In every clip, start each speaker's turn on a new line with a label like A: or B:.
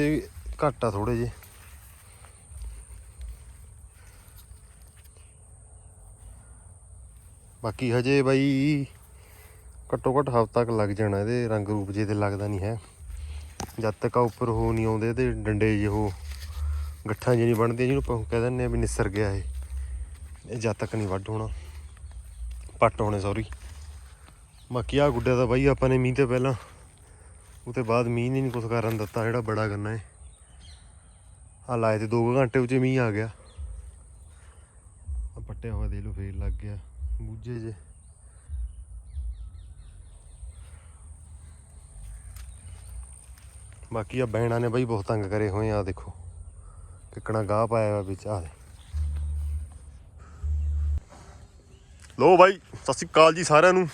A: ਇਹ ਘੱਟ ਆ ਥੋੜੇ ਜੇ ਬਾਕੀ ਹਜੇ ਬਾਈ ਘੱਟੋ ਘੱਟ ਹਫ਼ਤਾ ਕੁ ਲੱਗ ਜਾਣਾ ਇਹਦੇ, ਰੰਗ ਰੂਪ ਜੇ ਤੇ ਲੱਗਦਾ ਨਹੀਂ ਹੈ। ਜਦ ਤੱਕ ਆ ਉੱਪਰ ਹੋ ਨਹੀਂ ਆਉਂਦੇ ਤੇ ਡੰਡੇ ਜਿਹੇ ਉਹ ਗੱਠਾਂ ਜਿਹੇ ਨਹੀਂ ਬਣਦੀਆਂ ਜਿਹਨੂੰ ਆਪਾਂ ਕਹਿ ਦਿੰਦੇ ਆ ਵੀ ਨਿਸਰ ਗਿਆ ਇਹ। ਇਹ ਜਦ ਤੱਕ ਨਹੀਂ ਵੱਢ ਹੋਣਾ। ਪੱਟ ਹੋਣੇ ਸੌਰੀ ਬਾਕੀ ਆ ਗੁੱਡੇ ਦਾ ਬਾਈ ਆਪਾਂ ਨੇ ਮੀਂਹ ਤੇ ਪਹਿਲਾਂ ਉਹ ਤੇ ਬਾਅਦ ਮੀਂਹ ਨੇ ਨਹੀਂ ਕੁਝ ਕਰਨ ਦਿੱਤਾ, ਜਿਹੜਾ ਬੜਾ ਗੰਨਾ ਹੈ ਆ ਲਾਏ ਤੇ 2 ਘੰਟੇ ਉੱਚ ਮੀਂਹ ਆ ਗਿਆ। ਆ ਪੱਟਿਆ ਹੋਇਆ ਦੇ ਲੋ ਫੇਰ ਲੱਗ ਗਿਆ। ਬੂਝੇ ਜੇ। ਬਾਕੀ ਆ ਬੈਣਾ ਨੇ ਬਾਈ, ਬਹੁਤ ਤੰਗ ਕਰੇ ਹੋਏ ਆ ਦੇਖੋ। ਕਿੱਕਣਾ ਗਾਹ ਪਾਇਆ ਹੋਇਆ ਵਿੱਚ ਆ ਲੋ ਬਾਈ, ਸਤਿ ਸ਼੍ਰੀ ਅਕਾਲ ਜੀ ਸਾਰਿਆਂ ਨੂੰ।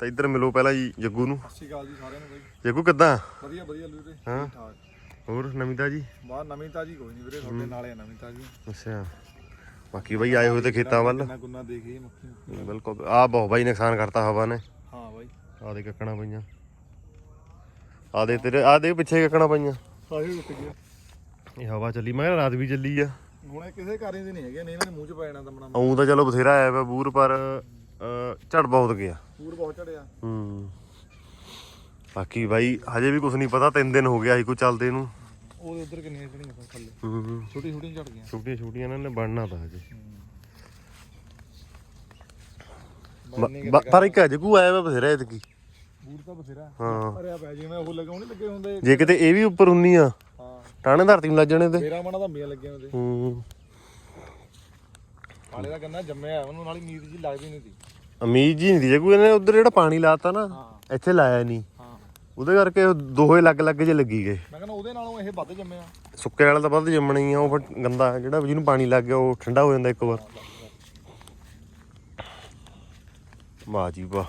A: ਤਾਂ ਇੱਧਰ ਮਿਲੋ ਪਹਿਲਾਂ ਜੀ ਜੱਗੂ ਨੂੰ।
B: ਸਤਿ ਸ਼੍ਰੀ ਅਕਾਲ ਜੀ ਸਾਰਿਆਂ ਨੂੰ ਬਾਈ।
A: ਜੱਗੂ ਕਿੱਦਾਂ?
B: ਵਧੀਆ ਵਧੀਆ ਲੂਰੇ
A: ਹਾਂ।
B: ਠੀਕ। ਠਾਕ
A: ਹੋਰ ਨਵੀਂ ਜੀ
B: ਬਾਹਰ ਨਵੀਂ ਤਾਜੀ ਕੋਈ ਨਹੀਂ ਵੀਰੇ ਤੁਹਾਡੇ ਨਾਲੇ ਆ ਨਵੀਂ ਤਾਜੀ।
A: ਅੱਛਾ। ਬਾਕੀ ਬਾਈ ਆਏ ਹੋਏ ਤੇ ਖੇਤਾਂ ਵੱਲ।
B: ਕਿੰਨਾ ਗੁੰਨਾ ਦੇਖੀ ਮੱਖੀ ਮੁੱਖੀ।
A: ਬਿਲਕੁਲ। ਆ ਬਹੁਤ ਬਾਈ ਨੁਕਸਾਨ ਕਰਤਾ ਹਵਾ ਨੇ।
B: ਹਾਂ ਬਾਈ।
A: ਆ ਦੇ ਕੱਕਣਾ ਪਈਆਂ। ਆ ਦੇ ਤੇਰੇ ਆ ਦੇ ਪਿੱਛੇ ਕੱਕਣਾ ਪਈਆਂ।
B: ਸਾਰੇ ਉੱਟ ਗਏ
A: ਇਹ ਹਵਾ ਚੱਲੀ ਮੈਂ ਕਿਹਾ ਰਾਤ ਵੀ ਚੱਲੀ ਆ।
B: ਹੁਣ ਇਹ ਕਿਸੇ ਕਾਰੇ ਦੇ ਨਹੀਂ ਹੈਗੇ ਨਹੀਂ ਇਹਨਾਂ ਦੇ ਮੂੰਹ 'ਚ ਪੈ ਜਾਣਾ ਦਮਣਾ
A: ਆਉਂ ਤਾਂ ਚਲੋ ਬਥੇਰਾ ਆਇਆ ਵਾ ਬੂਰ ਪਰ ਝੜ ਬਹੁਤ ਗਿਆ।
B: ਪੂਰ ਬਹੁਤ ਚੜਿਆ
A: ਹੂੰ। ਬਾਕੀ ਬਾਈ ਹਜੇ ਵੀ ਕੁਝ ਨਹੀਂ ਪਤਾ ਤਿੰਨ ਦਿਨ ਹੋ ਗਿਆ ਸੀ ਕੋਈ ਚੱਲਦੇ ਨੂੰ।
B: ਉਹ ਉਧਰ ਕਿੰਨੀਆਂ ਚੜੀਆਂ ਸਨ ਥੱਲੇ।
A: ਹੂੰ
B: ਛੋਟੀ ਛੋਟੀਆਂ ਚੜ ਗਈਆਂ।
A: ਛੋਟੀਆਂ ਛੋਟੀਆਂ ਇਹਨਾਂ ਨੇ ਬਣਨਾ ਤਾਂ ਹਜੇ। ਪਰ ਇੱਕ ਕੋ ਆਇਆ ਵਾ ਬਥੇਰਾ ਇਤਕੀ
B: ਬੂਰ ਤਾਂ ਬਥੇਰਾ।
A: ਹਾਂ।
B: ਭਰਿਆ ਪੈ ਜਿਵੇਂ ਉਹ ਲੱਗੇ ਉਹਨੇ ਲੱਗੇ ਹੁੰਦੇ।
A: ਜੇ ਕਿਤੇ ਇਹ ਵੀ ਉੱਪਰ ਹੁੰਨੀ ਆ
B: ਹਾਂ।
A: ਟਾਣੇ ਧਰਤੀ ਨੂੰ ਲੱਗ ਜਾਣੇ ਤੇ।
B: ਮੇਰਾ ਮਣਾ ਤਾਂ ਮੀਆਂ ਲੱਗੀਆਂ ਹੁੰਦੇ
A: ਹੂੰ।
B: ਹਾਲੇ ਜੰਮਿਆ ਉਹਨੂੰ ਨਾਲ ਜੀ ਲੱਗਦੀ ਨਹੀਂ ਸੀ।
A: ਜੀ ਨਹੀਂ ਦੀ ਜੇ ਕੋਈ ਇਹਨੇ ਉਧਰ ਜਿਹੜਾ ਪਾਣੀ ਲਾਤਾ ਨਾ ਇੱਥੇ ਲਾਇਆ ਨਹੀਂ।
B: ਹਾਂ।
A: ਉਹਦੇ ਕਰਕੇ ਉਹ ਦੋਹੇ ਲੱਗ ਲੱਗ ਜੇ ਲੱਗੀ ਗਏ।
B: ਮੈਂ ਕਹਿੰਦਾ ਉਹਦੇ ਨਾਲੋਂ ਇਹ ਵੱਧ ਜੰਮਿਆ।
A: ਸੁੱਕੇ ਵਾਲਾ ਤਾਂ ਵੱਧ ਜੰਮਣਾ ਹੀ ਆ ਉਹ ਫਿਰ ਗੰਦਾ ਹੈ, ਜਿਹੜਾ ਜਿਹਨੂੰ ਪਾਣੀ ਲੱਗ ਗਿਆ ਉਹ ਠੰਡਾ ਹੋ ਜਾਂਦਾ ਇੱਕ ਵਾਰ। ਵਾਹ ਜੀ ਵਾਹ।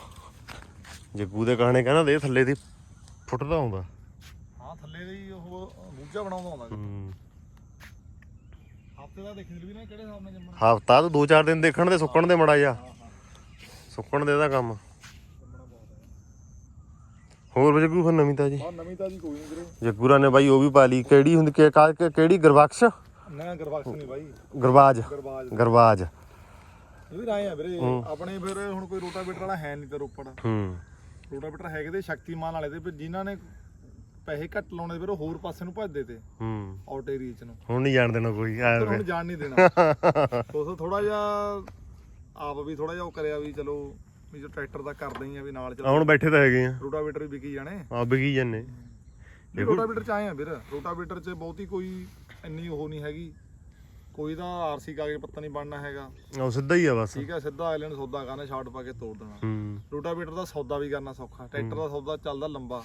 A: ਜੱਗੂ ਦੇ ਕਹਾਣੇ ਕਹਿੰਦਾ ਦੇ ਥੱਲੇ ਦੀ ਫੁੱਟਦਾ ਆਉਂਦਾ।
B: ਹਾਂ ਥੱਲੇ ਦੇ ਉਹ ਮੂਝਾ ਬਣਾਉਂਦਾ
A: ਹੂੰ।
B: ਹਫ਼ਤੇ ਦਾ ਦੇਖਣ ਲਈ ਵੀ ਨਾ ਕਿਹੜੇ ਹਿਸਾਬ ਨਾਲ ਜੰਮਣਾ।
A: ਹਫਤਾ ਤੋਂ ਦੋ ਚਾਰ ਦਿਨ ਦੇਖਣ ਦੇ ਸੁੱਕਣ ਦੇ ਮੜਾ ਜਾ ਸੁੱਕਣ ਦੇ ਦਾ ਕੰਮ। ਹੋਰ ਵੀ ਜੱਗੂ ਫਿਰ ਨਵੀਂ ਤਾਜੀ?
B: ਹਾਂ ਨਵੀਂ ਤਾਜੀ ਕੋਈ ਨਹੀਂ ਵੀਰੇ।
A: ਜੱਗੂਰਾ ਨੇ ਬਾਈ ਉਹ ਵੀ ਪਾ ਲਈ। ਕਿਹੜੀ ਹੁੰਦੀ ਕਿ ਕਾ- ਕਿ- ਕਿਹੜੀ? ਗਰਬਖਸ਼?
B: ਨਾ ਗਰਬਖਸ਼ ਨਹੀਂ ਬਾਈ।
A: ਗਰਬਾਜ।
B: ਗਰਬਾਜ। ਇਹ ਵੀ ਰਾਏ ਆ ਵੀਰੇ। ਆਪਣੇ ਫਿਰ ਹੁਣ ਕੋਈ ਰੋਟਾਵੇਟਰ ਵਾਲਾ ਹੈ ਨਹੀਂ ਤੇ ਰੋਪੜ।
A: ਹੂੰ।
B: ਰੋਟਾਵੇਟਰ ਹੈਗੇ ਤੇ ਸ਼ਕਤੀਮਾਨ ਵਾਲੇ ਤੇ ਜਿਨ੍ਹਾਂ ਨੇ ਪੈਸੇ ਘੱਟ ਲਾਉਣੇ ਫਿਰ ਉਹ ਹੋਰ ਪਾਸੇ ਨੂੰ ਭੱਜਦੇ ਤੇ
A: ਹੂੰ।
B: ਆਊਟ ਏਰੀਆ ਚ ਨੂੰ।
A: ਹੁਣ ਨਹੀਂ ਜਾਣ ਦੇਣਾ ਕੋਈ
B: ਫਿਰ
A: ਵੇ
B: ਹੁਣ ਜਾਣ ਨਹੀਂ ਦੇਣਾ। ਦੋਸਤੋ ਥੋੜਾ ਜਿਹਾ ਆਪ ਵੀ ਥੋੜਾ ਜਿਹਾ ਉਹ ਕਰਿਆ ਵੀ ਚਲੋ ਵੀ ਜੋ ਟਰੈਕਟਰ ਦਾ ਕਰਦੇ ਹੀ ਆ ਵੀ ਨਾਲ ਚਲੋ।
A: ਹੁਣ ਬੈਠੇ ਤਾਂ ਹੈਗੇ ਆ।
B: ਰੋਟਾਵੇਟਰ ਵੀ ਵਿਕੀ ਜਾਣੇ।
A: ਆ ਜੰਨੇ
B: ਨਹੀਂ ਰੋਟਾਵੇਟਰ ਚ ਆਏ ਆ ਵੀਰ। ਰੋਟਾਵੇਟਰ ਚ ਬਹੁਤੀ ਕੋਈ ਇੰਨੀ ਉਹ ਨਹੀਂ ਹੈਗੀ। ਕੋਈ ਦਾ ਆਰਸੀ ਕਾਗਜ਼ ਪੱਤਾ ਨਹੀਂ ਬਣਨਾ ਹੈਗਾ।
A: ਉਹ ਸਿੱਧਾ ਹੀ ਆ ਬਸ।
B: ਠੀਕ ਹੈ ਸਿੱਧਾ ਆਇਲੈਂਡ ਸੌਦਾ ਕਰਨਾ ਸ਼ਾਰਟ ਪਾ ਕੇ ਤੋੜ ਦੇਣਾ। ਰੋਟਾਵੇਟਰ ਦਾ ਸੌਦਾ ਵੀ ਕਰਨਾ ਸੌਖਾ। ਟਰੈਕਟਰ ਦਾ ਸੌਦਾ ਚੱਲਦਾ ਲੰਬਾ।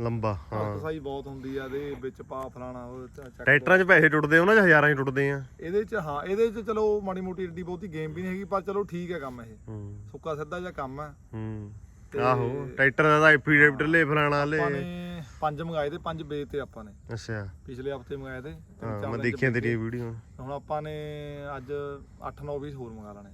A: ਲੰਬਾ ਹਾਂ।
B: ਕਸਾਈ ਬਹੁਤ ਹੁੰਦੀ ਆ ਇਹਦੇ ਵਿੱਚ ਪਾ ਫਲਾਣਾ ਉਹ ਚ- ਚੱਕ
A: ਟਰੈਕਟਰਾਂ 'ਚ ਪੈਸੇ ਟੁੱਟਦੇ ਉਹਨਾਂ 'ਚ ਹਜ਼ਾਰਾਂ ਹੀ ਟੁੱਟਦੇ ਆ।
B: ਇਹਦੇ ਚ ਹਾਂ ਇਹਦੇ ਚ ਚਲੋ ਮਾੜੀ ਮੋਟੀ ਏਡੀ ਬਹੁਤੀ ਗੇਮ ਵੀ ਨਹੀਂ ਹੈਗੀ ਪਰ ਚਲੋ ਠੀਕ ਹੈ ਕੰਮ ਇਹ।
A: ਹੂੰ।
B: ਸੁੱਕਾ ਸਿੱਧਾ ਜਿਹਾ ਕੰਮ ਹੈ।
A: ਹੂੰ ਆਹੋ ਟਰੈਕਟਰ ਦਾ ਤਾਂ ਐਫੀਡੇਵਿਟ ਲੈ ਫਲਾਣਾ ਲੈ।
B: ਆਪਾਂ ਨੇ ਪੰਜ ਮੰਗਾਏ ਤੇ ਪੰਜ ਵੇਚਤੇ ਆਪਾਂ ਨੇ।
A: ਅੱਛਾ।
B: ਪਿਛਲੇ ਹਫ਼ਤੇ ਮੰਗਾਏ ਤੇ ਤਿੰਨ
A: ਹਾਂ
B: ਚਾਰ
A: ਮੈਂ
B: ਦਿਨ ਚ
A: ਦੇਖੀਆਂ ਤੇਰੀਆਂ ਵੀਡੀਓ।
B: ਹੁਣ ਆਪਾਂ ਨੇ ਅੱਜ 8-9 20 ਹੋਰ ਮੰਗਾ ਲੈਣੇ।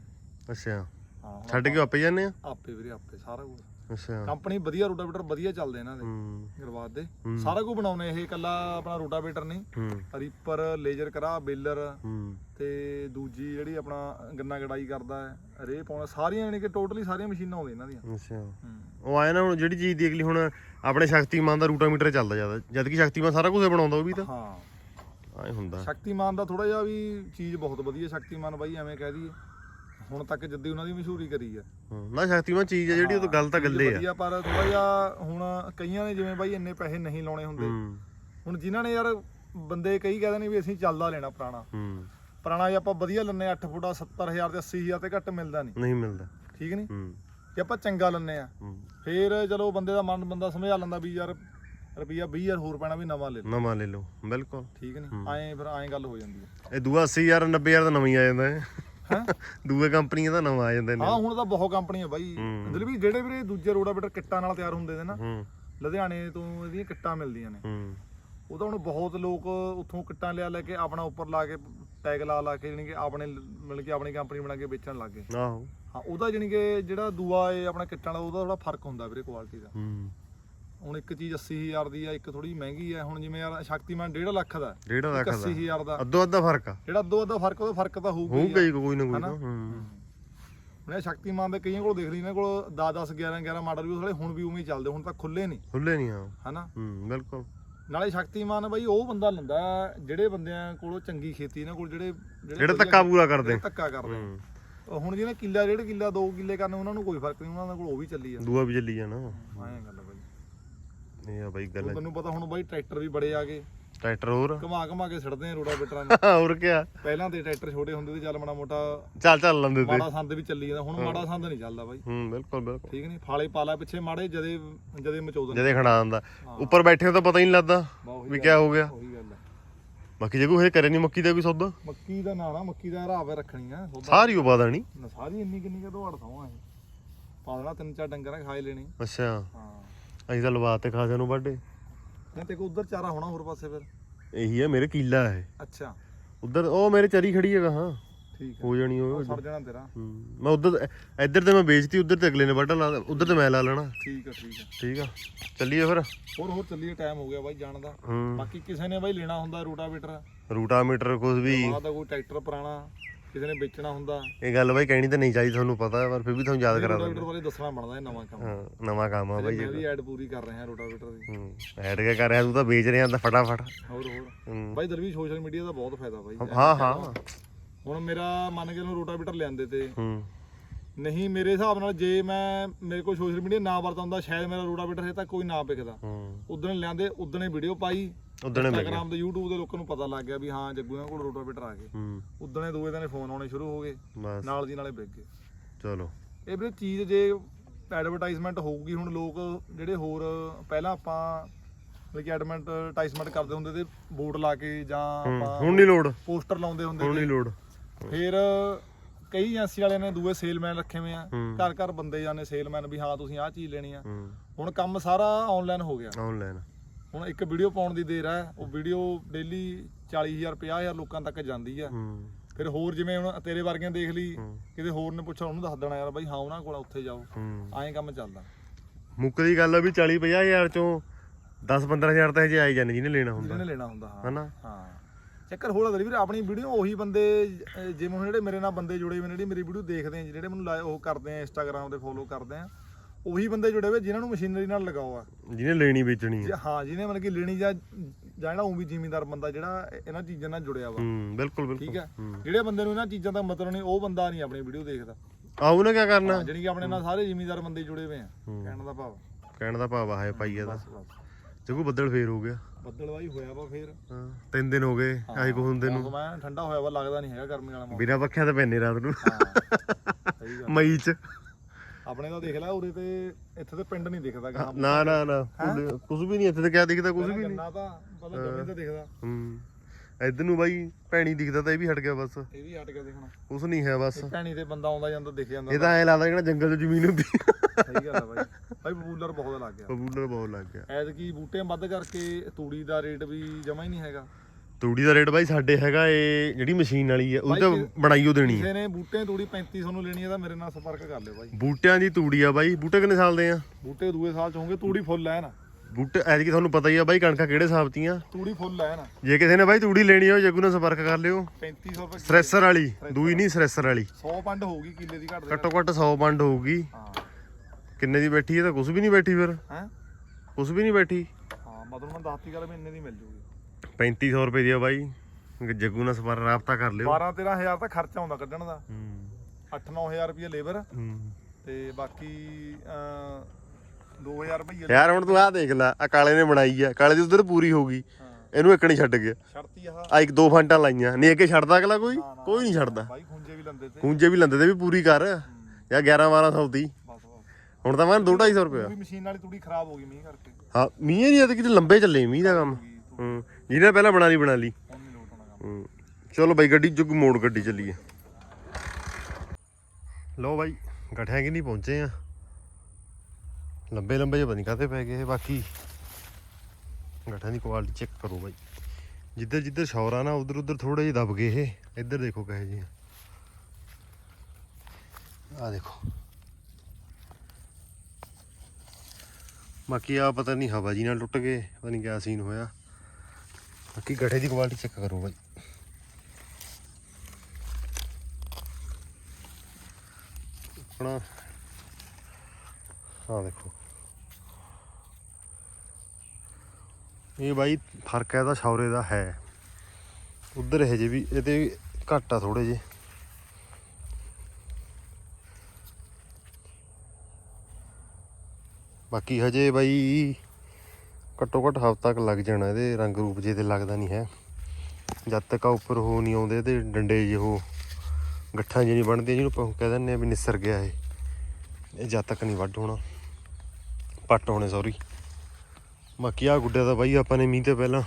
A: ਅੱਛਾ।
B: ਹਾਂ ਹੁਣ
A: ਛੱਡ ਕੇ ਆਪੇ ਜਾਂਦੇ ਆ?
B: ਆਪੇ ਵੀਰੇ ਆਪੇ ਸਾਰਾ ਕੁਝ
A: ਅੱਛਾ।
B: ਕੰਪਨੀ ਵਧੀਆ ਰੋਟਾਵੇਟਰ ਵਧੀਆ ਚੱਲਦੇ ਇਹਨਾਂ ਦੇ
A: ਹੂੰ।
B: ਗਰਬਾਦ ਦੇ।
A: ਹੂੰ।
B: ਸਾਰਾ ਕੁਝ ਬਣਾਉਨੇ ਇਹ ਇਕੱਲਾ ਆਪਣਾ ਰੋਟਾਵੇਟਰ ਨਹੀਂ।
A: ਹੂੰ।
B: ਰੀਪਰ ਲੇਜ਼ਰ ਕਰਾ ਬੇਲਰ।
A: ਹੂੰ।
B: ਤੇ ਦੂਜੀ ਜਿਹੜੀ ਆਪਣਾ ਗੰਨਾ ਗੜਾਈ ਕਰਦਾ ਹੈ ਰੇ ਪਾਉਣਾ ਸਾਰੀਆਂ ਯਾਨੀ ਕਿ ਟੋਟਲੀ ਸਾਰੀਆਂ ਮਸ਼ੀਨਾਂ ਆਉਂਦੀਆਂ ਇਹਨਾਂ ਦੀਆਂ।
A: ਅੱਛਾ।
B: ਹੂੰ।
A: ਉਹ ਆਇਆ ਨਾ ਹੁਣ ਜਿਹੜੀ ਚੀਜ਼ ਦੇਖ ਲਈ ਹੁਣ ਆਪਣੇ ਸ਼ਕਤੀਮਾਨ ਦਾ ਰੂਟਾਮੀਟਰ ਚੱਲਦਾ ਜ਼ਿਆਦਾ। ਜਦ ਕਿ ਸ਼ਕਤੀਮਾਨ ਸਾਰਾ ਕੁਝ ਬਣਾਉਂਦਾ ਉਹ ਵੀ ਤਾਂ।
B: ਹਾਂ।
A: ਐ ਹੁੰਦਾ।
B: ਸ਼ਕਤੀਮਾਨ ਦਾ ਥੋੜਾ ਜਿਹਾ ਵੀ ਚੀਜ਼ ਬਹੁਤ ਵਧੀਆ ਸ਼ਕਤੀਮਾਨ ਬਾਈ ਐਵੇਂ ਕਹਿ ਦਈਏ। ਹੁਣ ਤੱਕ ਜੱਦੀ ਉਹਨਾਂ ਦੀ ਮਸ਼ਹੂਰੀ ਕਰੀ ਹੂੰ,
A: ਨਾ ਸ਼ਕਤੀਮਾਨ ਚੀਜ਼ ਆ ਜਿਹੜੀ ਉਹ ਤਾਂ ਗੱਲ ਤਾਂ ਗੱਲੇ ਆ।
B: ਵਧੀਆ ਪਰ ਥੋੜਾ ਜਿਹਾ ਹੁਣ ਕਈਆਂ ਨੇ ਜਿਵੇਂ ਬਾਈ ਇੰਨੇ ਪੈਸੇ ਨਹੀਂ ਲਾਉਣੇ ਹੁੰਦੇ।
A: ਹੂੰ।
B: ਹੁਣ ਜਿਨ੍ਹਾਂ ਨੇ ਯਾਰ ਬੰਦੇ ਕਈ ਕਹਿੰਦੇ ਨੇ ਵੀ ਅਸੀਂ ਚੱਲਦਾ ਲੈਣਾ ਪੁਰਾਣਾ।
A: ਹੂੰ।
B: ਪੁਰਾਣਾ ਜੇ ਆਪਾਂ ਵਧੀਆ ਲੈਣੇ 8 ਫੁੱਟਾ 70000 ਤੇ 80000 ਤੇ ਘੱਟ ਮਿਲਦਾ ਨਹੀਂ।
A: ਨਹੀਂ ਮਿਲਦਾ।
B: ਠੀਕ ਨਹੀਂ?
A: ਹੂੰ।
B: ਜੇ ਆਪਾਂ ਚੰਗਾ ਲੈਣੇ ਆ
A: ਹੂੰ।
B: ਫੇਰ ਚਲੋ ਬੰਦੇ ਦਾ ਮਨ ਬੰਦਾ ਸਮਝਾ ਲੈਂਦਾ ਵੀ ਯਾਰ ਰੁਪਈਆ 20000 ਹੋਰ ਪੈਣਾ ਵੀ ਨਵਾਂ ਲੈ ਲਓ।
A: ਨਵਾਂ ਲੈ ਲਓ ਬਿਲਕੁਲ।
B: ਠੀਕ ਨਹੀਂ? ਐਂ ਫਿਰ ਐਂ ਗੱਲ ਹੋ ਜਾਂਦੀ ਹੈ।
A: ਇਹ ਦੂਆ 80000 90000 ਦਾ ਨਵਾਂ ਆ ਜਾਂਦਾ ਹੈ।
B: ਹੈਂ?
A: ਦੂਏ ਕੰਪਨੀਆਂ ਦਾ ਨਵਾਂ ਆ ਜਾਂਦਾ ਨੇ
B: ਹਾਂ ਹੁਣ ਤਾਂ ਬਹੁਤ ਕੰਪਨੀਆਂ ਬਾਈ। ਮਤਲਬ ਵੀ ਜਿਹੜੇ ਵੀਰੇ ਦੂਜੇ ਰੋਡਾਵੇਟਰ ਕਿੱਟਾਂ ਨਾਲ ਤਿਆਰ ਹੁੰਦੇ ਨੇ ਨਾ
A: ਹੂੰ।
B: ਲੁਧਿਆਣੇ ਤੋਂ ਇਹਦੀਆਂ ਕਿੱਟਾਂ ਮਿਲਦੀਆਂ ਨੇ।
A: ਹੂੰ।
B: ਉਹ ਤਾਂ ਹੁਣ ਬਹੁਤ ਲੋਕ ਉੱਥੋਂ ਕਿੱਟਾਂ ਲਿਆ ਲੈ ਕੇ ਆਪਣਾ ਉੱਪਰ ਲਾ ਕੇ ਟੈਗ ਲਾ ਲਾ ਕੇ ਜਾਣੀ ਕਿ ਆਪਣੇ ਮਿਲ ਕੇ ਆਪਣੀ ਕੰਪਨੀ ਬਣਾ ਕੇ ਵੇਚਣ ਲੱਗ ਗਏ।
A: ਆਹੋ।
B: ਹਾਂ ਉਹਦਾ ਜਾਣੀ ਕਿ ਜਿਹੜਾ ਦੂਆ ਹੈ ਆਪਣਾ ਕਿੱਟਾਂ ਵਾਲਾ ਉਹਦਾ ਥੋੜਾ ਫ਼ਰਕ ਹੁੰਦਾ ਵੀਰੇ ਕੁਆਲਿਟੀ ਦਾ।
A: ਹੂੰ।
B: ਹੁਣ ਇੱਕ ਚੀਜ਼ 80000 ਦੀ ਆ ਇੱਕ ਥੋੜੀ ਮਹਿੰਗੀ ਆ। ਹੁਣ ਜਿਵੇਂ ਯਾਰ ਸ਼ਕਤੀਮਾਨ 1.5 ਲੱਖ ਦਾ
A: ਡੇਢ
B: ਇੱਕ
A: ਲੱਖ ਦਾ।
B: 80000 ਦਾ।
A: ਅੱਧੋ ਅੱਧਾ ਫ਼ਰਕ ਆ।
B: ਜਿਹੜਾ ਦੋ ਅੱਧਾ ਫ਼ਰਕ ਉਹਦਾ ਫ਼ਰਕ ਤਾਂ ਹੋਊਗਾ
A: ਹੋਊਗਾ
B: ਹੀ
A: ਹੀ ਕੋਈ ਨਾ ਕੋਈ ਹੂੰ।
B: ਹੁਣ ਇਹ ਸ਼ਕਤੀਮਾਨ ਦੇ ਕਈਆਂ ਕੋਲ ਦੇਖ ਲਈ ਇਹਨਾਂ ਕੋਲ 10 10 11 11 ਮਾਡਲ ਵੀ ਉਹ ਸਾਲੇ ਹੁਣ ਵੀ ਉਵੇਂ ਹੀ ਚੱਲਦੇ ਹੁਣ ਤਾਂ ਖੁੱਲੇ ਨਹੀਂ।
A: ਖੁੱਲੇ ਨਹੀਂ ਆ
B: ਹਨਾ?
A: ਹੂੰ ਬਿਲਕੁਲ।
B: ਨਾਲੇ ਸ਼ਕਤੀਮਾਨ ਬਾਈ ਉਹ ਬੰਦਾ ਲੈਂਦਾ ਜਿਹੜੇ ਬੰਦਿਆਂ ਕੋਲੋਂ ਚੰਗੀ ਖੇਤੀ ਇਹਨਾਂ ਕੋਲ ਜਿਹੜੇ
A: ਜਿਹੜੇ ਧੱਕਾ ਪੂਰਾ ਕਰਦੇ।
B: ਧੱਕਾ ਕਰਦੇ
A: ਹੂੰ।
B: ਹੁਣ ਜਿਹਨੇ ਕਿੱਲਾ ਡੇਢ ਕਿੱਲਾ ਦੋ ਕਿੱਲੇ ਕਰਨੇ ਉਹਨਾਂ ਨੂੰ ਕੋਈ ਫ਼ਰਕ ਨਹੀਂ ਉਹਨਾਂ ਕੋਲ ਉਹ ਵੀ ਚੱਲੀ ਜਾਂਦਾ।
A: ਦੂਆ ਵੀ ਚੱਲੀ ਜਾਣਾ।
B: ਐਂ ਗੱਲ ਆ
A: ਇਹ ਆ ਬਾਈ ਗੱਲ
B: ਤੈਨੂੰ ਪਤਾ ਹੁਣ ਬਾਈ ਟਰੈਕਟਰ ਵੀ ਬੜੇ ਆ ਗਏ।
A: ਟਰੈਕਟਰ ਹੋਰ?
B: ਘਮਾ ਘਮਾ ਕੇ ਛੱਡਦੇ ਆ ਰੋੜਾ ਬਿਟਰਾਂ ਨੂੰ।
A: ਹੋਰ ਕਿਆ?
B: ਪਹਿਲਾਂ ਤੇ ਟਰੈਕਟਰ ਛੋਟੇ ਹੁੰਦੇ ਤੇ ਚੱਲ ਮਾੜਾ ਮੋਟਾ
A: ਚੱਲ ਚੱਲ ਲੰਦੇ ਤੇ।
B: ਮਾੜਾ ਸੰਦ ਵੀ ਚੱਲੀ ਜਾਂਦਾ। ਹੁਣ ਮਾੜਾ ਸੰਦ ਨਹੀਂ ਚੱਲਦਾ ਬਾਈ।
A: ਹੂੰ ਬਿਲਕੁਲ ਬਿਲਕੁਲ।
B: ਠੀਕ ਨਹੀਂ? ਫਾਲੇ ਪਾਲਾ ਪਿੱਛੇ ਮਾੜੇ ਜਦੇ ਜਦੇ ਮਚੋਦਨ।
A: ਜਦੇ ਖੜਾ ਆਂਦਾ ਉੱਪਰ ਬੈਠੇ ਤਾਂ ਪਤਾ ਹੀ ਨਹੀਂ ਲੱਗਦਾ ਵੀ ਕਿਆ ਹੋ ਗਿਆ।
B: ਉਹੀ ਗੱਲ ਆ।
A: ਬਾਕੀ ਜੇ ਕੋਈ ਕਰੇ ਨਹੀਂ ਮੱਕੀ ਦਾ ਕੋਈ ਸੌਦਾ?
B: ਮੱਕੀ ਦਾ ਨਾ ਨਾ ਮੱਕੀ ਦਾ ਰਾਵੇ ਰੱਖਣੀ ਆ ਸੌਦਾ।
A: ਸਾਰੀ ਉਹ ਪਾ ਦੇਣੀ?
B: ਨਾ ਸਾਰੀ ਇੰਨੀ ਕਿੰਨੀ ਕਿ ਦੌੜ ਥਾਵਾਂ ਇਹ। ਪਾ ਦੇਣਾ ਤਿੰਨ ਚਾਰ ਡੰਗਰਾਂ ਖਾਏ ਲੈਣੀ।
A: ਅੱਛਾ।
B: ਹਾਂ।
A: ਅਸੀਂ ਤਾਂ ਲਵਾ ਤੇ ਖਾਸੇ ਨੂੰ ਵੱਡੇ
B: ਨਹੀਂ ਤੇ ਕੋ ਉਧਰ ਚਾਰਾ ਹੋਣਾ ਹੋਰ ਪਾਸੇ ਫਿਰ?
A: ਇਹੀ ਆ ਮੇਰੇ ਕੀਲਾ ਹੈ
B: ਅੱਛਾ।
A: ਉਧਰ ਉਹ ਮੇਰੇ ਚਰੀ ਖੜੀ ਹੈਗਾ ਹਾਂ।
B: ਠੀਕ ਹੈ
A: ਹੋ ਜਾਣੀ ਉਹ
B: ਉਹ ਸੜ ਜਾਣਾ ਤੇਰਾ।
A: ਹੂੰ। ਮੈਂ ਉਧਰ ਇੱਧਰ ਤੇ ਮੈਂ ਵੇਚਤੀ ਉਧਰ ਤੇ ਅਗਲੇ ਨੇ ਵੱਢ ਲਾ ਉਧਰ ਤੇ ਮੈਂ ਲਾ ਲੈਣਾ।
B: ਠੀਕ ਆ ਠੀਕ ਆ।
A: ਠੀਕ ਆ ਚੱਲੀਏ ਫਿਰ।
B: ਹੋਰ ਹੋਰ ਚੱਲੀਏ ਟਾਈਮ ਹੋ ਗਿਆ ਬਾਈ ਜਾਣ ਦਾ।
A: ਹੂੰ।
B: ਬਾਕੀ ਕਿਸੇ ਨੇ ਬਾਈ ਲੈਣਾ ਹੁੰਦਾ ਰੂਟਾਵੇਟਰ।
A: ਰੂਟਾਮੀਟਰ ਕੁਝ ਵੀ।
B: ਬਾਅਦ ਦਾ ਕੋਈ ਟਰੈਕਟਰ ਪੁਰਾਣਾ। ਕਿਸੇ ਨੇ ਵੇਚਣਾ ਹੁੰਦਾ।
A: ਇਹ ਗੱਲ ਬਾਈ ਕਹਿਣੀ ਤਾਂ ਨਹੀਂ ਚਾਹੀਦੀ ਤੁਹਾਨੂੰ ਪਤਾ ਹੈ ਪਰ ਫਿਰ ਵੀ ਤੁਹਾਨੂੰ ਯਾਦ ਕਰਾ
B: ਰੂਟਾਵੇਟਰ
A: ਦਿੰਦੇ।
B: ਬਾਰੇ ਦੱਸਣਾ ਬਣਦਾ ਇਹ ਨਵਾਂ ਕੰਮ।
A: ਹਾਂ ਨਵਾਂ ਕੰਮ ਆ ਬਾਈ
B: ਮੈਂ ਵੀ ਐਡ ਪੂਰੀ ਕਰ ਰਿਹਾ ਰੂਟਾਵੇਟਰ ਦੀ।
A: ਹੂੰ ਐਡ ਕੇ ਕਰ ਰਿਹਾ ਤੂੰ ਤਾਂ ਵੇਚ ਰਿਹਾ ਤਾਂ ਫਟਾਫਟ।
B: ਹੋਰ ਹੋਰ। ਬਾਈ ਦਰਵੀ ਸੋਸ਼ਲ ਮੀਡੀਆ ਦਾ ਬਹੁਤ ਫਾਇਦਾ ਬਾਈ।
A: ਹਾਂ ਹਾਂ
B: ਹੁਣ ਮੇਰਾ ਮੰਨ ਕੇ ਨੂੰ ਰੋਟਾਵੇਟਰ ਲਿਆਂਦੇ ਤੇ।
A: ਹੂੰ।
B: ਨਹੀਂ ਮੇਰੇ ਹਿਸਾਬ ਨਾਲ ਜੇ ਮੈਂ ਮੇਰੇ ਕੋਲ ਸੋਸ਼ਲ ਮੀਡੀਆ ਨਾ ਵਰਤਦਾ ਹੁੰਦਾ ਸ਼ਾਇਦ ਮੇਰਾ ਰੋਟਾਵੇਟਰ ਹਜੇ ਤੱਕ ਕੋਈ ਨਾ ਵਿਕਦਾ।
A: ਹੂੰ।
B: ਉਦੋਂ ਲਿਆਂਦੇ ਉਦੋਂ ਹੀ ਵੀਡੀਓ ਪਾਈ।
A: ਉਦਣੇ ਮਿਲ ਗਿਆ
B: ਤੇ YouTube ਦੇ ਲੋਕਾਂ ਨੂੰ ਪਤਾ ਲੱਗ ਗਿਆ ਵੀ ਹਾਂ ਜੱਗੂ ਇਹਨਾਂ ਕੋਲ ਰੋਟਾਵੇਟਰ ਆ ਗਏ।
A: ਹੂੰ।
B: ਉਦੋਂ ਹੀ ਦੂਏ ਦਿਨ ਫੋਨ ਆਉਣੇ ਸ਼ੁਰੂ ਹੋ ਗਏ।
A: ਬਸ।
B: ਨਾਲ ਦੀ ਨਾਲੇ ਵਿਕ ਗਏ।
A: ਚਲੋ।
B: ਇਹ ਵੀ ਚੀਜ਼ ਜੇ ਐਡਵਰਟਾਈਜ਼ਮੈਂਟ ਹੋਊਗੀ ਹੁਣ ਲੋਕ ਜਿਹੜੇ ਹੋਰ ਪਹਿਲਾਂ ਆਪਾਂ ਕਿ ਐਡਵਰਟਾਈਜ਼ਮੈਂਟ ਕਰਦੇ ਹੁੰਦੇ ਤੇ ਬੋਰਡ ਲਾ ਕੇ ਜਾਂ
A: ਹੂੰ,
B: ਆਪਾਂ
A: ਹੁਣ ਨਹੀਂ ਲੋੜ।
B: ਪੋਸਟਰ ਲਾਉਂਦੇ ਹੁੰਦੇ
A: ਹੁਣ
B: ਤੇ
A: ਨਹੀਂ ਲੋੜ।
B: ਫਿਰ ਕਈ ਏਜੰਸੀ ਵਾਲਿਆਂ ਨੇ ਦੂਏ ਸੇਲਮੈਨ ਰੱਖੇ ਹੋਏ ਆ।
A: ਹੂੰ।
B: ਘਰ ਘਰ ਬੰਦੇ ਜਾਂਦੇ ਸੇਲਮੈਨ ਵੀ ਹਾਂ ਤੁਸੀਂ ਆਹ ਚੀਜ਼ ਲੈਣੀ ਆ।
A: ਹੂੰ।
B: ਹੁਣ ਕੰਮ ਸਾਰਾ ਆਨਲਾਈਨ ਹੋ ਗਿਆ।
A: ਆਨਲਾਈਨ
B: ਹੁਣ ਇੱਕ ਵੀਡੀਓ ਪਾਉਣ ਦੀ ਦੇਰ ਹੈ ਉਹ ਵੀਡੀਓ ਡੇਲੀ 40000 50000 ਲੋਕਾਂ ਤੱਕ ਜਾਂਦੀ ਆ।
A: ਹੂੰ।
B: ਫਿਰ ਹੋਰ ਜਿਵੇਂ ਹੁਣ ਤੇਰੇ ਵਰਗਿਆਂ ਦੇਖ ਲਈ
A: ਹੂੰ।
B: ਕਿਤੇ ਹੋਰ ਨੇ ਪੁੱਛਿਆ ਉਹਨੂੰ ਦੱਸ ਦੇਣਾ ਯਾਰ ਬਾਈ ਹਾਂ ਉਹਨਾਂ ਕੋਲ ਆ, ਉੱਥੇ ਜਾਓ।
A: ਹੂੰ।
B: ਐਂ ਕੰਮ ਚੱਲਦਾ।
A: ਮੁੱਕਦੀ ਗੱਲ ਆ ਵੀ 40 ਹਜ਼ਾਰ ਚੋਂ 10 15000 ਤਾਂ ਹਜੇ ਆਈ ਜਾਂਦੇ ਜਿਹਨੇ ਲੈਣਾ ਹੁੰਦਾ।
B: ਜਿਹਨੇ ਲੈਣਾ ਹੁੰਦਾ ਹਾਂ।
A: ਹਨਾ?
B: ਹਾਂ। ਚੱਕਰ ਹੋਰ ਅਦਰ ਵੀਰ ਆਪਣੀ ਵੀਡੀਓ ਉਹੀ ਬੰਦੇ ਅਹ ਜਿਵੇਂ ਹੁਣ ਜਿਹੜੇ ਮੇਰੇ ਨਾਲ ਬੰਦੇ ਜੁੜੇ ਹੋਏ ਨੇ ਜਿਹੜੀ ਮੇਰੀ ਵੀਡੀਓ ਦੇਖਦੇ ਆ ਜਿਹੜੇ ਮੈਨੂੰ ਲਾਇ- ਉਹ ਕਰਦੇ ਆ ਇੰਸਟਾਗ੍ਰam ਤੇ ਫੋਲੋ ਕਰਦੇ ਆ ਉਹੀ ਬੰਦੇ ਜੁੜੇ ਹੋਏ ਜਿਨ੍ਹਾਂ ਨੂੰ ਮਸ਼ੀਨਰੀ ਨਾਲ ਲਗਾਓ ਆ।
A: ਜਿਹਨੇ ਲੈਣੀ ਵੇਚਣੀ
B: ਜੇ
A: ਆ
B: ਹਾਂ ਜਿਹਨੇ ਮਤਲਬ ਕਿ ਲੈਣੀ ਜਾਂ ਜਾਂ ਜਿਹੜਾ ਉਹ ਵੀ ਜ਼ਿਮੀਂਦਾਰ ਬੰਦਾ ਜਿਹੜਾ ਇਹਨਾਂ ਚੀਜ਼ਾਂ ਨਾਲ ਜੁੜਿਆ ਵਾ।
A: ਹੂੰ ਬਿਲਕੁਲ ਬਿਲਕੁਲ।
B: ਠੀਕ ਹੂੰ। ਜਿਹੜੇ ਬੰਦੇ ਨੂੰ ਇਹਨਾਂ ਚੀਜ਼ਾਂ ਦਾ ਮਤਲਬ ਨਹੀਂ ਉਹ ਬੰਦਾ ਨਹੀਂ ਆਪਣੀ ਵੀਡੀਓ ਦੇਖਦਾ।
A: ਆ ਉਹਨੇ ਕੀ ਕਰਨਾ?
B: ਜਾਣੀ ਕਿ ਆਪਣੇ ਨਾਲ ਸਾਰੇ ਜ਼ਿਮੀਂਦਾਰ ਬੰਦੇ ਜੁੜੇ ਹੋਏ ਆ। ਕਹਿਣ ਦਾ ਭਾਵ।
A: ਕਹਿਣ ਦਾ ਭਾਵ ਆ ਹੈ ਇਹਦਾ।
B: ਬਸ ਬਸ।
A: ਜਗੂ ਬੱਦਲ ਫੇਰ ਹੋ ਗਿਆ।
B: ਬੱਦਲਵਾਈ ਹੋਇਆ ਵਾ ਫੇਰ।
A: ਹਾਂ ਤਿੰਨ ਦਿਨ ਹੋ ਗਏ ਆਈ ਕੋ ਹੁੰਦੇ ਨੂੰ।
B: ਮੌਸਮ ਐਨ ਠੰਡਾ ਹੋਇਆ ਵਾ ਲੱਗਦਾ ਨਹੀਂ ਹੈਗਾ ਗਰਮੀ ਵਾਲਾ ਮੌਸਮ।
A: ਬਿਨਾਂ ਪੱਖਿਆਂ ਤੇ ਪੈਨੇ ਰਾਤ ਨੂੰ।
B: ਹਾਂ ਸਹੀ ਗੱਲ।
A: ਮਈ ਚ।
B: ਆਪਣੇ ਤਾਂ ਦੇਖ ਲੈ ਉਰੇ ਤੇ ਇੱਥੇ ਤੇ ਪਿੰਡ ਨਹੀਂ ਦਿਖਦਾ ਗਾ।
A: ਨਾ ਨਾ ਨਾ। ਕੁਝ ਵੀ ਨਹੀਂ ਇੱਥੇ ਤੇ ਕਿਆ ਦਿਖਦਾ ਕੁਝ ਵੀ ਨਹੀਂ
B: ਗੰਨਾ ਤਾਂ ਪਤਾ ਜਮੇ ਤੇ ਦਿਖਦਾ।
A: ਹੂੰ। ਇੱਧਰ ਨੂੰ ਬਾਈ ਭੈਣੀ ਦਿਖਦਾ ਤਾਂ ਇਹ ਵੀ ਹਟ ਗਿਆ ਬਸ।
B: ਇਹ ਵੀ ਹਟ ਗਿਆ ਦੇਖਣਾ
A: ਕੁਝ ਨਹੀਂ ਹੈ ਬਸ।
B: ਇਹ ਭੈਣੀ ਤੇ ਬੰਦਾ ਆਉਂਦਾ ਜਾਂਦਾ ਦਿਖ ਜਾਂਦਾ।
A: ਇਹ ਤਾਂ ਐ ਲੱਗਦਾ ਜਿਹੜਾ ਜੰਗਲ 'ਚ ਜ਼ਮੀਨ ਹੁੰਦੀ।
B: ਸਹੀ ਗੱਲ ਆ ਬਾਈ। ਬਾਈ ਬਬੂਲਰ ਬਹੁਤ ਲੱਗ ਗਿਆ।
A: ਬਬੂਲਰ ਬਹੁਤ ਲੱਗ ਗਿਆ।
B: ਐਤਕੀ ਬੂਟੇ ਵੱਧ ਕਰਕੇ ਤੂੜੀ ਦਾ ਰੇਟ ਵੀ ਜਮਾ ਹੀ ਨਹੀਂ ਹੈਗਾ।
A: ਤੂੜੀ ਦਾ ਰੇਟ ਬਾਈ ਸਾਡੇ ਹੈਗਾ ਇਹ ਜਿਹੜੀ ਮਸ਼ੀਨ ਵਾਲੀ ਹੈ ਉਹ ਤਾਂ ਬਣਾਈਓ ਦੇਣੀ ਹੈ
B: ਕਿਸੇ ਨੇ ਬੂਟੇ ਤੂੜੀ 3500 ਨੂੰ ਲੈਣੀ ਹੈ ਤਾਂ ਮੇਰੇ ਨਾਲ ਸੰਪਰਕ ਕਰ ਲਿਓ ਬਾਈ।
A: ਬੂਟਿਆਂ ਦੀ ਤੂੜੀ ਆ ਬਾਈ। ਬੂਟੇ ਕਿੰਨੇ ਸਾਲ ਦੇ ਆ?
B: ਬੂਟੇ ਦੂਏ ਸਾਲ ਚ ਹੋਣਗੇ ਤੂੜੀ ਫੁੱਲ ਹੈ ਨਾ
A: ਬੂਟੇ ਐਤਕੀ ਤੁਹਾਨੂੰ ਪਤਾ ਹੀ ਆ ਬਾਈ ਕਣਕਾਂ ਕਿਹੜੇ ਹਿਸਾਬ ਦੀਆਂ।
B: ਤੂੜੀ ਫੁੱਲ ਹੈ ਨਾ।
A: ਜੇ ਕਿਸੇ ਨੇ ਬਾਈ ਤੂੜੀ ਲੈਣੀ ਹੋ ਜੱਗੂ ਨਾਲ ਸੰਪਰਕ ਕਰ ਲਿਓ।
B: 3500 ਰੁਪਏ
A: ਥ੍ਰੈਸ਼ਰ ਵਾਲੀ ਦੂਈ ਨਹੀਂ ਥ੍ਰੈਸ਼ਰ ਵਾਲੀ।
B: 100 ਪੰਡ ਹੋਊਗੀ ਕਿੱਲੇ ਦੀ ਘੱਟ ਦੇ
A: ਘੱਟੋ। ਘੱਟ 100 ਪੰਡ ਹੋਊਗੀ।
B: ਹਾਂ।
A: ਕਿੰਨੇ ਦੀ ਬੈਠੀ ਹੈ ਤਾਂ ਕੁਝ ਵੀ ਨਹੀਂ ਬੈਠੀ ਫਿਰ।
B: ਹੈ?
A: ਕੁਝ ਵੀ ਨਹੀਂ ਬੈਠੀ।
B: ਹਾਂ ਮਤਲਬ ਮੈਂ ਦੱਸਤੀ ਗੱਲ ਇੰਨੇ ਦੀ ਮਿਲ ਜੂਗੀ।
A: 3500 ਰੁਪਏ ਦੀ ਆ ਬਾਈ। ਜੱਗੂ ਨਾਲ ਸੰਪਰਕ ਰਾਬਤਾ ਕਰ ਲਿਓ।
B: 12 13000 ਤਾਂ ਖਰਚਾ ਆਉਂਦਾ ਕੱਢਣ ਦਾ।
A: ਹੂੰ।
B: 8-9000 ਰੁਪਏ ਲੇਬਰ।
A: ਹੂੰ।
B: ਤੇ ਬਾਕੀ 2000 ਰੁਪਏ
A: ਯਾਰ ਹੁਣ ਤੂੰ ਆਹ ਦੇਖ ਲੈ ਆ ਕਾਲੇ ਨੇ ਬਣਾਈ ਆ ਕਾਲੇ ਦੀ ਉਧਰ ਪੂਰੀ ਹੋ ਗਈ। ਇਹਨੂੰ ਇੱਕ ਨਹੀਂ ਛੱਡ ਗਿਆ।
B: ਆਹ
A: ਆ। ਇੱਕ ਦੋ ਫਾਂਟਾਂ ਲਾਈਆਂ। ਨਹੀਂ ਅੱਗੇ ਛੱਡਦਾ ਅਗਲਾ ਕੋਈ? ਕੋਈ ਨਹੀਂ ਛੱਡਦਾ।
B: ਬਾਈ ਵੀ ਲੰਦੇ ਤੇ।
A: ਖੂੰਜੇ ਵੀ ਲੰਦੇ ਤੇ ਵੀ ਪੂਰੀ ਕਰ। ਯਾ 11 1200 ਦੀ। ਹੁਣ ਤਾਂ ਮੈਂ 2-250 ਰੁਪਏ
B: ਉਹ ਵੀ ਮਸ਼ੀਨ ਵਾਲੀ ਤੂੜੀ ਖਰਾਬ ਹੋ ਗਈ ਮੀਂਹ ਕਰਕੇ।
A: ਹਾਂ ਮੀਂਹ ਨਹੀਂ ਆ ਤੇ ਕਿਤੇ ਲੰਬੇ ਚੱਲੇ ਮੀਂਹ ਦਾ ਕੰਮ।
B: ਹੋ
A: ਜਿਹਨੇ ਪਹਿਲਾਂ ਬਣਾ ਲਈ ਬਣਾ ਲਈ। ਚਲੋ ਬਾਈ ਗੱਡੀ ਜੁਗ ਮੋੜ ਗੱਡੀ ਚੱਲੀਏ। ਲੋ ਬਾਈ ਗਠਿਆਂ ਕਿ ਨਹੀਂ ਪਹੁੰਚੇ ਆ। ਲੰਬੇ ਲੰਬੇ ਜਿਹੇ ਪਤਾ ਨਹੀਂ ਕਾਤੇ ਪੈ ਗਏ ਬਾਕੀ ਗਠਿਆਂ ਦੀ ਕੁਆਲਿਟੀ ਚੈੱਕ ਕਰੋ ਬਾਈ। ਜਿੱਧਰ ਜਿੱਧਰ ਸ਼ੌਰ ਆ ਨਾ ਉਧਰ ਉਧਰ ਥੋੜੇ ਜਿਹੇ ਦਬ ਗਏ ਇਹ। ਇੱਧਰ ਦੇਖੋ ਕਹੇ ਜੀ ਆ। ਦੇਖੋ। ਬਾਕੀ ਆ ਪਤਾ ਨਹੀਂ ਹਵਾ ਜੀ ਨਾਲ ਟੁੱਟ ਗਏ, ਪਤਾ ਨਹੀਂ ਕਿਆ ਸੀਨ ਹੋਇਆ। ਬਾਕੀ ਗਠੇ ਦੀ ਕੁਆਲਿਟੀ ਚੈੱਕ ਕਰੋ ਬਾਈ ਆਪਣਾ ਆ ਦੇਖੋ ਇਹ ਬਾਈ ਫ਼ਰਕ ਹੈ ਇਹਦਾ ਸ਼ੌਰੇ ਦਾ ਹੈ। ਉਧਰ ਇਹ ਜੇ ਵੀ, ਇਹਦੇ ਘੱਟ ਆ ਥੋੜੇ ਜੇ ਬਾਕੀ ਹਜੇ ਬਾਈ ਘੱਟੋ ਘੱਟ ਹਫ਼ਤਾ ਕੁ ਲੱਗ ਜਾਣਾ ਇਹਦੇ, ਰੰਗ ਰੂਪ ਜੇ ਤੇ ਲੱਗਦਾ ਨਹੀਂ ਹੈ। ਜਦ ਤੱਕ ਆ ਉੱਪਰ ਉਹ ਨਹੀਂ ਆਉਂਦੇ ਤੇ ਡੰਡੇ ਜਿਹੇ ਉਹ ਗੱਠਾਂ ਜਿਹੀ ਨਹੀਂ ਬਣਦੀਆਂ, ਜਿਹਨੂੰ ਆਪਾਂ ਕਹਿ ਦਿੰਦੇ ਆ ਵੀ ਨਿਸਰ ਗਿਆ ਇਹ। ਇਹ ਜਦ ਤੱਕ ਨਹੀਂ ਵੱਢ ਹੋਣਾ। ਪੱਟ ਹੋਣੇ ਸੌਰੀ ਬਾਕੀ ਆ ਗੁੱਡੇ ਦਾ ਬਾਈ, ਆਪਾਂ ਨੇ ਮੀਂਹ ਤੇ ਪਹਿਲਾਂ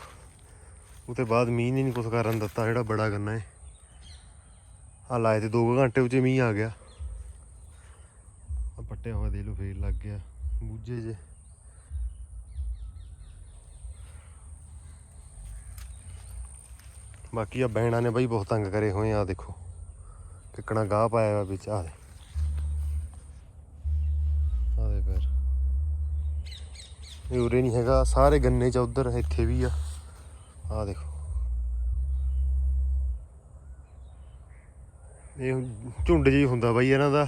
A: ਉਹ ਬਾਅਦ ਮੀਂਹ ਨੇ ਨਹੀਂ ਕੁਝ ਕਰਨ ਦਿੱਤਾ, ਜਿਹੜਾ ਬੜਾ ਗੰਨਾ ਹੈ ਆ ਲਾਏ ਤੇ 2 ਘੰਟੇ ਵਿੱਚ ਮੀਂਹ ਆ ਗਿਆ। ਆ ਪੱਟਿਆ ਹੋਇਆ ਦੇ ਲੋ ਫੇਰ ਲੱਗ ਗਿਆ। ਬੂਝੇ ਜੇ। ਬਾਕੀ ਆ ਬਹਿਣਾ ਨੇ ਬਾਈ, ਬਹੁਤ ਤੰਗ ਕਰੇ ਹੋਏ ਆ ਦੇਖੋ। ਕਿੱਕਣਾ ਗਾਹ ਪਾਇਆ ਹੋਇਆ ਵਿੱਚ ਆ ਦੇ ਇਹ ਉਰੇ ਨਹੀਂ ਹੈਗਾ। ਸਾਰੇ ਗੰਨੇ ਚ ਉਧਰ ਇੱਥੇ ਵੀ ਆ। ਆ ਦੇਖੋ। ਇਹ ਝੁੰਡ ਜੀ ਹੁੰਦਾ ਬਾਈ ਇਹਨਾਂ ਦਾ।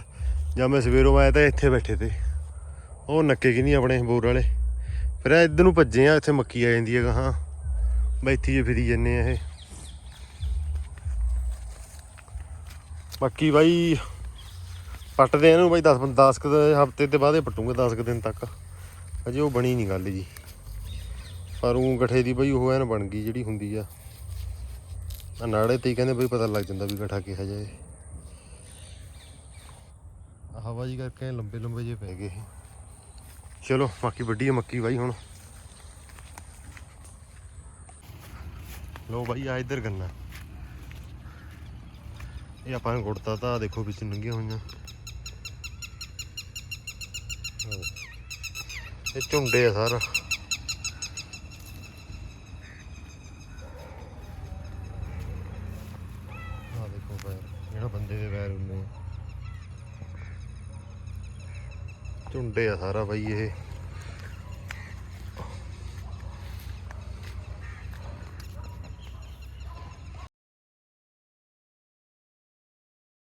A: ਜਾਂ ਮੈਂ ਸਵੇਰੋਂ ਆਇਆ ਤਾਂ ਇੱਥੇ ਬੈਠੇ ਤੇ। ਉਹ ਨੱਕੇ ਕਿ ਨਹੀਂ ਆਪਣੇ ਬੋਰ ਵਾਲੇ? ਫਿਰ ਇਹ ਇੱਧਰ ਨੂੰ ਭੱਜੇ ਆ, ਇੱਥੇ ਮੱਕੀ ਆ ਜਾਂਦੀ ਹੈ ਗਾਹਾਂ। ਬੈਠੀ ਜੇ ਫਿਰੀ ਜੰਨੇ ਆ ਇਹ। ਬਾਕੀ ਬਾਈ, ਪੱਟਦੇ ਇਹਨੂੰ ਬਾਈ 10 10 ਕੁ ਹਫ਼ਤੇ ਤੇ ਬਾਅਦ ਇਹ ਪੱਟੂਗੇ 10 ਕੁ ਦਿਨ ਤੱਕ। ਅਜੇ ਉਹ ਬਣੀ ਨਹੀਂ ਗੱਲ ਜੀ। ਪਰ ਉਹ ਗਠੇ ਦੀ ਬਈ ਉਹ ਐਨ ਬਣ ਗਈ ਜਿਹੜੀ ਹੁੰਦੀ ਆ। ਆ ਨਾੜੇ ਤੇ ਹੀ ਕਹਿੰਦੇ ਬਈ ਪਤਾ ਲੱਗ ਜਾਂਦਾ ਵੀ ਗਠਾ ਕਿਹਾ ਜਾਏ ਹਵਾ ਜੀ ਕਰਕੇ ਲੰਬੇ ਲੰਬੇ ਜੇ ਪੈ ਗਏ ਚਲੋ, ਬਾਕੀ ਵੱਡੀ ਆ ਮੱਕੀ ਬਾਈ ਹੁਣ। ਲੋ ਬਾਈ, ਆ ਇੱਧਰ ਗੰਨਾ। ਇਹ ਆਪਾਂ ਨੇ ਗੁੜਤਾ ਤਾਂ ਦੇਖੋ ਵਿੱਚ ਨੰਗੀਆਂ ਹੋਈਆਂ। ਇਹ ਝੁੰਡੇ ਆ ਸਾਰਾ। ਆ ਦੇਖੋ ਪੈਰ ਜਿਹੜਾ ਬੰਦੇ ਦੇ ਪੈਰ ਹੁੰਦੇ ਝੁੰਡੇ ਆ ਸਾਰਾ ਬਾਈ ਇਹ।